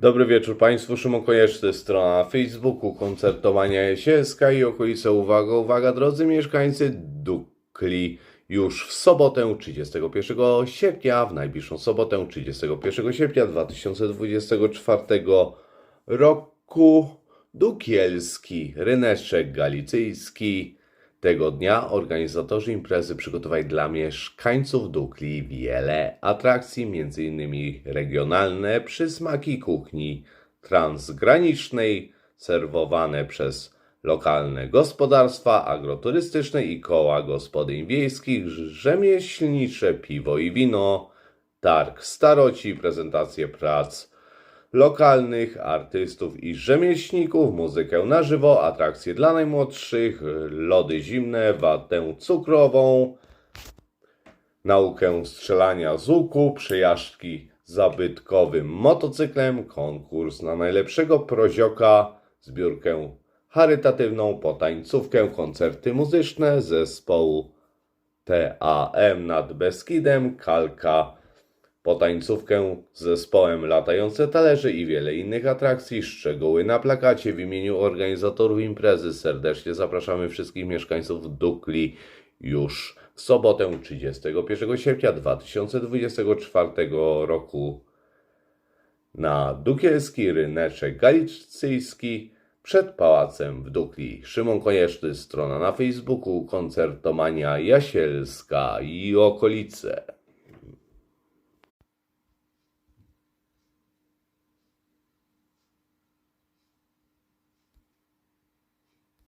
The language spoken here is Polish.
Dobry wieczór Państwu, Szymon Konieczny, strona na Facebooku, koncertowania Jesielska i okolice. Uwaga, uwaga, drodzy mieszkańcy Dukli. Już w sobotę 31 sierpnia, w najbliższą sobotę 31 sierpnia 2024 roku Dukielski, Ryneczek Galicyjski. Tego dnia organizatorzy imprezy przygotowali dla mieszkańców Dukli wiele atrakcji, m.in. regionalne przysmaki kuchni transgranicznej, serwowane przez lokalne gospodarstwa agroturystyczne i koła gospodyń wiejskich, rzemieślnicze piwo i wino, targ staroci, prezentacje prac lokalnych artystów i rzemieślników, muzykę na żywo, atrakcje dla najmłodszych, lody zimne, watę cukrową, naukę strzelania z łuku, przejażdżki zabytkowym motocyklem, konkurs na najlepszego prozioka, zbiórkę charytatywną, potańcówkę, koncerty muzyczne zespołu TAM nad Beskidem, Kalka, potańcówkę z zespołem Latające Talerze i wiele innych atrakcji. Szczegóły na plakacie w imieniu organizatorów imprezy. Serdecznie zapraszamy wszystkich mieszkańców Dukli już w sobotę 31 sierpnia 2024 roku na Dukielski Ryneczek Galicyjski przed Pałacem w Dukli. Szymon Konieczny, strona na Facebooku, koncertomania Jasielska i okolice.